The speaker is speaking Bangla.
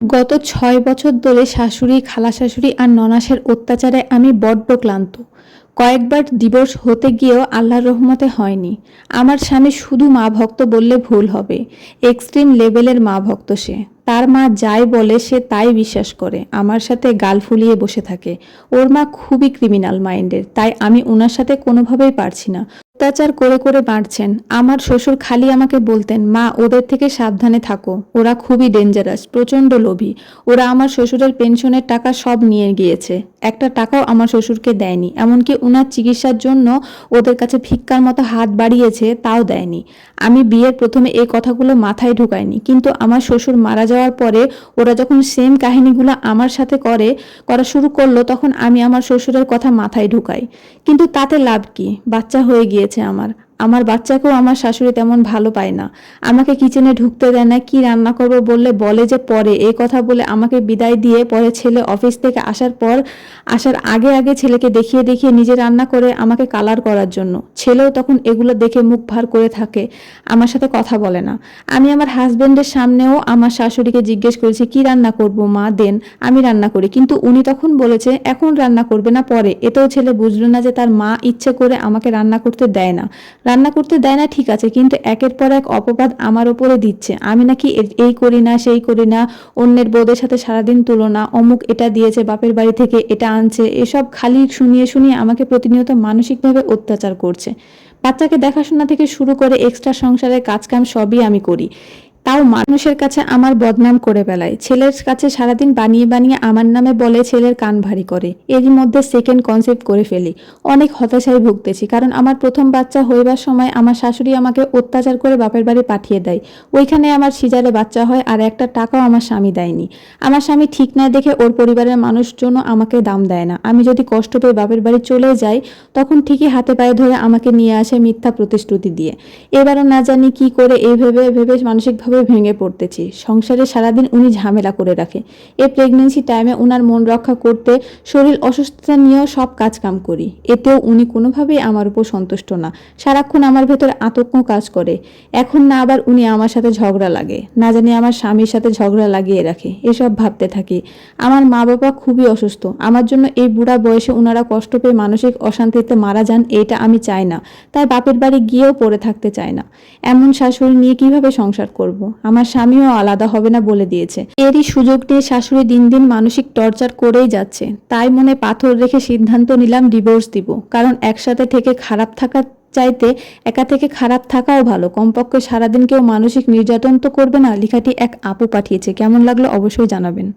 গত ছয় বছর ধরে শাশুড়ি খালা শাশুড়ি আর ননাসের অত্যাচারে আমি বড্ড ক্লান্ত। কয়েকবার ডিভোর্স হতে গিয়েও আল্লাহর রহমতে হয়নি। আমার স্বামী শুধু মা ভক্ত বললে ভুল হবে। এক্সট্রিম লেভেলের মা ভক্ত সে। তার মা যাই বলে সে তাই বিশ্বাস করে। আমার সাথে গাল ফুলিয়ে বসে থাকে। ওর মা খুবই ক্রিমিনাল মাইন্ডের তাই আমি ওনার সাথে কোনোভাবেই পারছি না। অত্যাচার করে করে বাড়ছেন। আমার শ্বশুর খালি আমাকে বলতেন, মা, ওদের থেকে সাবধানে থাকো। ওরা খুবই ডেঞ্জারাস প্রচণ্ড লোভী। ওরা আমার শ্বশুরের পেনশনের টাকা সব নিয়ে গিয়েছে। একটা টাকাও আমার শ্বশুরকে দেয়নি। এমনকি ওনার চিকিৎসার জন্য ওদের কাছে ভিক্ষার মতো হাত বাড়িয়েছে, তাও দেয়নি। আমি বিয়ের প্রথমে এই কথাগুলো মাথায় ঢুকাইনি। কিন্তু আমার শ্বশুর মারা যাওয়ার পরে ওরা যখন সেম কাহিনীগুলো আমার সাথে করে, করা শুরু করল, তখন আমি আমার শ্বশুরের কথা মাথায় ঢুকাই। কিন্তু তাতে লাভ কি? বাচ্চা হয়ে গিয়েছে। আমার। আমার বাচ্চাকেও আমার শাশুড়ি তেমন ভালো পায় না। আমাকে কিচেনে ঢুকতে দেয় না, কি রান্না করব বললে বলে যে পরে। এই কথা বলে আমাকে বিদায় দিয়ে পরে ছেলে অফিস থেকে আসার পর, আসার আগে আগে ছেলেকে দেখিয়ে দেখিয়ে নিজে রান্না করে আমাকে কালার করার জন্য। ছেলেও তখন এগুলো দেখে মুখ ভার করে থাকে, আমার সাথে কথা বলে না। আমি আমার হাজবেন্ডের সামনেও আমার শাশুড়িকে জিজ্ঞেস করেছি, কি রান্না করব মা? দেন, আমি রান্না করি। কিন্তু উনি তখন বলেছে, এখন রান্না করবে না, পরে। এতেও ছেলে বুঝলো না যে তার মা ইচ্ছে করে আমাকে রান্না করতে দেয় না। রান্না করতে দেয় না, ঠিক আছে, কিন্তু একের পর এক অপবাদ আমার ওপরে দিচ্ছে। আমি নাকি এই করি না, সেই করি না, অন্যের বউদের সাথে সারাদিন তুলনা, অমুক এটা দিয়েছে, বাপের বাড়ি থেকে এটা আনছে, এসব খালি শুনিয়ে শুনিয়ে আমাকে প্রতিনিয়ত মানসিকভাবে অত্যাচার করছে। বাচ্চাকে দেখাশোনা থেকে শুরু করে এক্সট্রা সংসারের কাজকাম সবই আমি করি। তাও মানুষের কাছে আমার বদনাম করে বেলায়। ছেলের কাছে সারাদিন বানিয়ে বানিয়ে আমার নামে বলে ছেলের কান ভারী করে। এরই মধ্যে সেকেন্ড কনসেপ্ট করে ফেলি। অনেক হতাশায় ভুগতেছি, কারণ আমার প্রথম বাচ্চা হইবার সময় আমার শাশুড়ি আমাকে অত্যাচার করে বাপের বাড়ি পাঠিয়ে দেয়। ওইখানে আমার সিজারে বাচ্চা হয় আর একটা টাকাও আমার স্বামী দেয়নি। আমার স্বামী ঠিক না দেখে ওর পরিবারের মানুষজনও আমাকে দাম দেয় না। আমি যদি কষ্ট পেয়ে বাপের বাড়ি চলে যাই, তখন ঠিকই হাতে পায়ে ধরে আমাকে নিয়ে আসে মিথ্যা প্রতিশ্রুতি দিয়ে। এবারও না জানি কি করে এই ভেবে ভেবে মানসিকভাবে ভেঙে পড়তেছি। সংসারে সারাদিন উনি ঝামেলা করে রাখে। এই প্রেগনেন্সি টাইমে উনার মন রক্ষা করতে, শরীর অসুস্থতা নিয়েও সব কাজ কাম করি। এতেও উনি কোনোভাবেই আমার উপর সন্তুষ্ট না। সারাক্ষণ আমার ভেতর আতঙ্ক কাজ করে। এখন না আবার উনি আমার সাথে ঝগড়া লাগে। না জানি আমার স্বামীর সাথে ঝগড়া লাগিয়ে রাখে। এসব ভাবতে থাকি। আমার মা বাবা খুবই অসুস্থ। আমার জন্য এই বুড়া বয়সে ওনারা কষ্ট পেয়ে মানসিক অশান্তিতে মারা যান, এটা আমি চাই না। তাই বাপের বাড়ি গিয়েও পড়ে থাকতে চাই না। এমন শাশুড়ি নিয়ে কীভাবে সংসার করব। আমার স্বামীও আলাদা হবে না বলে দিয়েছে। এরই সুযোগ নিয়ে শাশুড়ি দিন দিন মানসিক টর্চার করেই যাচ্ছে। তাই মনে পাথর রেখে সিদ্ধান্ত নিলাম ডিভোর্স দিব। কারণ একসাথে থেকে খারাপ থাকা চাইতে একা থেকে খারাপ থাকাও ভালো। কমপক্ষে সারাদিন কেউ মানসিক নির্যাতন তো করবে না, লেখাটি এক আপু পাঠিয়েছে। কেমন লাগল অবশ্যই জানাবেন।